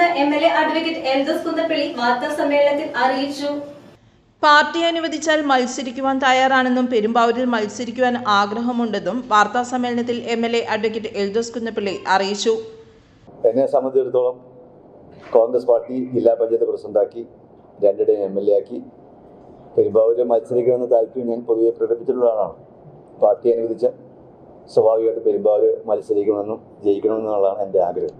മത്സരിക്കുമെന്ന് M L A advocate Eldhose Kunnappilly വാർത്താ സമ്മേളനത്തിൽ അറിയിച്ചു. പാർട്ടി അനുവദിച്ചാൽ മത്സരിക്കുവാൻ തയ്യാറാണെന്നും പെരുമ്പാവൂരിൽ മത്സരിക്കുവാൻ ആഗ്രഹമുണ്ടെന്നും വാർത്താ സമ്മേളനത്തിൽ M L A advocate Eldhose Kunnappilly അറിയിച്ചു. എന്നെ സംബന്ധിച്ചിടത്തോളം കോൺഗ്രസ് പാർട്ടി ജില്ലാ പഞ്ചായത്ത് പ്രസിഡന്റാക്കി രണ്ടിടേയും എം എൽ എ ആക്കി. പെരുമ്പാവൂരിൽ മത്സരിക്കണമെന്ന താല്പര്യം ഞാൻ പൊതുവെ പ്രകടിപ്പിച്ചിട്ടുള്ള ആളാണ്. പാർട്ടി അനുവദിച്ചാൽ സ്വാഭാവികമായിട്ട് പെരുമ്പാവൂർ മത്സരിക്കണമെന്നും ജയിക്കണമെന്നുള്ളതാണ് എന്റെ ആഗ്രഹം.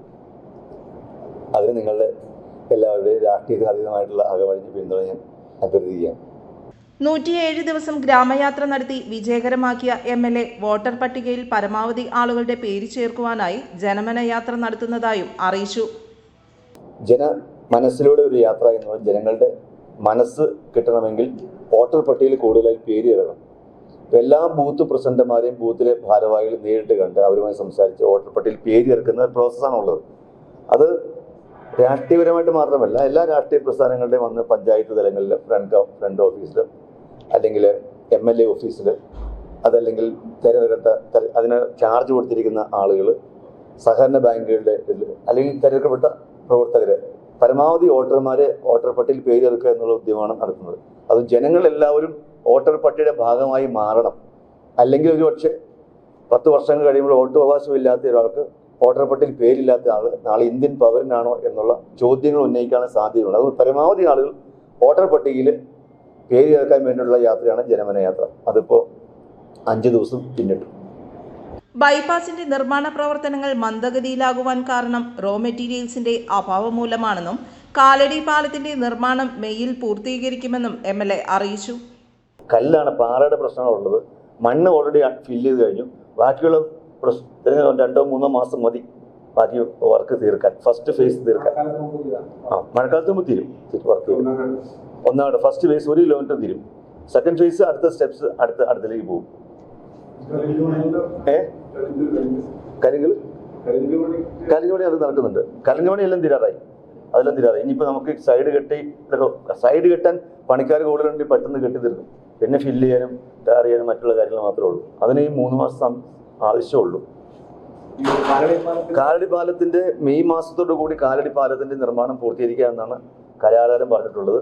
അതിന് നിങ്ങളുടെ എല്ലാവരുടെയും രാഷ്ട്രീയത്തിന് അതീതമായിട്ടുള്ള അകവഴിഞ്ഞ് പിന്തുണ ഞാൻ അഭ്യർത്ഥിക്കുകയാണ്. നൂറ്റിയേഴ് ദിവസം ഗ്രാമയാത്ര നടത്തി വിജയകരമാക്കിയ എം എൽ എ വോട്ടർ പട്ടികയിൽ പരമാവധി ആളുകളുടെ പേര് ചേർക്കുവാനായി ജനമന യാത്ര നടത്തുന്നതായും അറിയിച്ചു. ജന മനസ്സിലൂടെ ഒരു യാത്ര എന്നുള്ളത് ജനങ്ങളുടെ മനസ്സ് കിട്ടണമെങ്കിൽ വോട്ടർ പട്ടികയിൽ കൂടുതലായി പേര് ചേരണം. എല്ലാ ബൂത്ത് പ്രസിഡന്റുമാരെയും ബൂത്തിലെ ഭാരവാഹികൾ നേരിട്ട് കണ്ട് അവരുമായി സംസാരിച്ച് വോട്ടർ പട്ടികയിൽ പേര് ചേർക്കുന്ന പ്രോസസ്സാണുള്ളത് അത് രാഷ്ട്രീയപരമായിട്ട് മാത്രമല്ല എല്ലാ രാഷ്ട്രീയ പ്രസ്ഥാനങ്ങളുടെയും വന്ന് പഞ്ചായത്ത് തലങ്ങളിൽ ഫ്രണ്ട് ഫ്രണ്ട് ഓഫീസിൽ അല്ലെങ്കിൽ എം എൽ എ ഓഫീസിൽ അതല്ലെങ്കിൽ തിരഞ്ഞെടുത്ത തെര- അതിന് ചാർജ് കൊടുത്തിരിക്കുന്ന ആളുകൾ സഹകരണ ബാങ്കുകളുടെ അല്ലെങ്കിൽ തിരഞ്ഞെടുക്കപ്പെട്ട പ്രവർത്തകർ പരമാവധി വോട്ടർമാരെ വോട്ടർ പട്ടികയിൽ പേര് ചേർക്കുക എന്നുള്ള ഉദ്യമമാണ് നടത്തുന്നത്. അത് ജനങ്ങളെല്ലാവരും വോട്ടർ പട്ടിയുടെ ഭാഗമായി മാറണം. അല്ലെങ്കിൽ ഒരു പക്ഷേ പത്ത് വർഷങ്ങൾ കഴിയുമ്പോൾ വോട്ട് അവകാശമില്ലാത്ത ഒരാൾക്ക് വോട്ടർ പട്ടികയിൽ പേരില്ലാത്ത ആൾ നാളെ ഇന്ത്യൻ പൗരനാണോ എന്നുള്ള ചോദ്യങ്ങൾ ഉന്നയിക്കാൻ സാധ്യതയുണ്ട്. അതുകൊണ്ട് പരമാവധി ആളുകൾ വോട്ടർ പട്ടികയിൽ പേര് ചേർക്കാൻ വേണ്ടിയുള്ള യാത്രയാണ് ജനമന യാത്ര. അതിപ്പോ അഞ്ച് ദിവസം പിന്നിട്ടു. ബൈപ്പാസിന്റെ നിർമ്മാണ പ്രവർത്തനങ്ങൾ മന്ദഗതിയിലാകുവാൻ കാരണം റോ മെറ്റീരിയൽസിന്റെ അഭാവം മൂലമാണെന്നും കാലടി പാലത്തിന്റെ നിർമ്മാണം മെയ്യിൽ പൂർത്തീകരിക്കുമെന്നും എം എൽ എ അറിയിച്ചു. കല്ലാണ് പാറയുടെ പ്രശ്നങ്ങളുള്ളത്. മണ്ണ് ഓൾറെഡി ഫില്ല് ചെയ്ത് കഴിഞ്ഞു. ബാക്കിയുള്ള പ്രശ്നത്തിന് രണ്ടോ മൂന്നോ മാസം മതി ബാക്കി വർക്ക് തീർക്കാൻ. ഫസ്റ്റ് ഫേസ് തീർക്കാൻ. ആ മഴക്കാലത്ത് മുമ്പ് തീരും. വർക്ക് തീരും ഒന്നാമത് ഫസ്റ്റ് ഫേസ് ഒരു കിലോമീറ്റർ തീരും. സെക്കൻഡ് ഫേസ് അടുത്ത സ്റ്റെപ്സ് അടുത്ത അടുത്തിലേക്ക് പോകും. ഏ? കരിങ്കൾ കലിങ്കമണി അത് നടക്കുന്നുണ്ട്. കലിങ്കമണി എല്ലാം തീരാറായി. അതെല്ലാം തീരാറായി. ഇനിയിപ്പോൾ നമുക്ക് സൈഡ് കെട്ടി സൈഡ് കെട്ടാൻ പണിക്കാർ കൂടുതലുണ്ടെങ്കിൽ പെട്ടെന്ന് കെട്ടി തീർക്കും. പിന്നെ ഫില്ല് ചെയ്യാനും ടാർ ചെയ്യാനും മറ്റുള്ള കാര്യങ്ങൾ മാത്രമേ ഉള്ളൂ. അതിന് ഈ മൂന്ന് മാസം ആവശ്യമുള്ളൂ. കാലടി പാലത്തിന്റെ മെയ് മാസത്തോടു കൂടി കാലടി പാലത്തിന്റെ നിർമ്മാണം പൂർത്തീകരിക്കാമെന്നാണ് കരാറുകാരൻ പറഞ്ഞിട്ടുള്ളത്.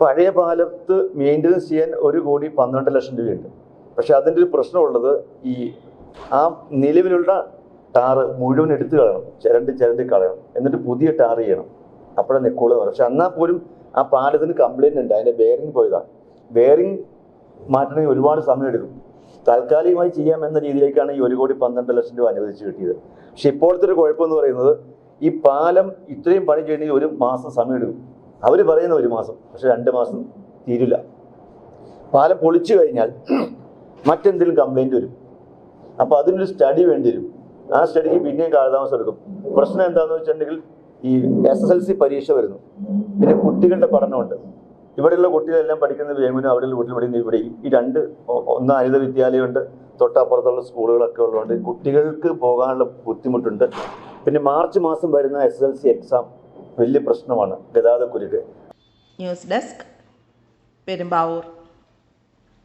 പഴയ പാലത്ത് മെയിന്റനൻസ് ചെയ്യാൻ ഒരു കോടി പന്ത്രണ്ട് ലക്ഷം രൂപയുണ്ട്. പക്ഷെ അതിന്റെ ഒരു പ്രശ്നമുള്ളത് ഈ ആ നിലവിലുള്ള ടാറ് മുഴുവൻ എടുത്തു കളയണം. ചിരണ്ടി ചിരണ്ടി കളയണം. എന്നിട്ട് പുതിയ ടാർ ചെയ്യണം. അപ്പോഴേ നിൽക്കുള്ളൂ. പക്ഷെ എന്നാൽ പോലും ആ പാലത്തിന് കംപ്ലൈന്റ് ഉണ്ട്. അതിന്റെ ബെയറിംഗ് പോയതാണ്. ബെയറിംഗ് മാറ്റണമെങ്കിൽ ഒരുപാട് സമയം എടുക്കും താൽക്കാലികമായി ചെയ്യാം എന്ന രീതിയിലേക്കാണ് ഈ ഒരു കോടി പന്ത്രണ്ട് ലക്ഷം രൂപ അനുവദിച്ച് കിട്ടിയത്. പക്ഷെ ഇപ്പോഴത്തെ ഒരു കുഴപ്പമെന്ന് പറയുന്നത് ഈ പാലം ഇത്രയും പണി ചെയ്യണമെങ്കിൽ ഒരു മാസം സമയമെടുക്കും. അവർ പറയുന്ന ഒരു മാസം പക്ഷെ രണ്ട് മാസം തീരില്ല. പാലം പൊളിച്ചു കഴിഞ്ഞാൽ മറ്റെന്തെങ്കിലും കംപ്ലൈന്റ് വരും. അപ്പോൾ അതിനൊരു സ്റ്റഡി വേണ്ടി വരും. ആ സ്റ്റഡിക്ക് പിന്നെയും കാലതാമസം എടുക്കും. പ്രശ്നം എന്താണെന്ന് വെച്ചിട്ടുണ്ടെങ്കിൽ ഈ എസ് എസ് എൽ സി പരീക്ഷ വരുന്നു. പിന്നെ കുട്ടികളുടെ പഠനമുണ്ട്. ഇവിടെയുള്ള കുട്ടികളെല്ലാം പഠിക്കുന്നത് വേങ്ങുനും അവിടെയുള്ള കുട്ടികൾ ഇവിടെ ഈ രണ്ട് ഒന്ന് അനിത വിദ്യാലയമുണ്ട്. തൊട്ടപ്പുറത്തുള്ള സ്കൂളുകളൊക്കെ ഉള്ളതുകൊണ്ട് കുട്ടികൾക്ക് പോകാനുള്ള ബുദ്ധിമുട്ടുണ്ട്. പിന്നെ മാർച്ച് മാസം വരുന്ന എസ് എൽ സി എക്സാം വലിയ പ്രശ്നമാണ്. ഗതാഗത കുരുക്ക് ന്യൂസ് ഡെസ്ക് പെരുമ്പാവൂർ.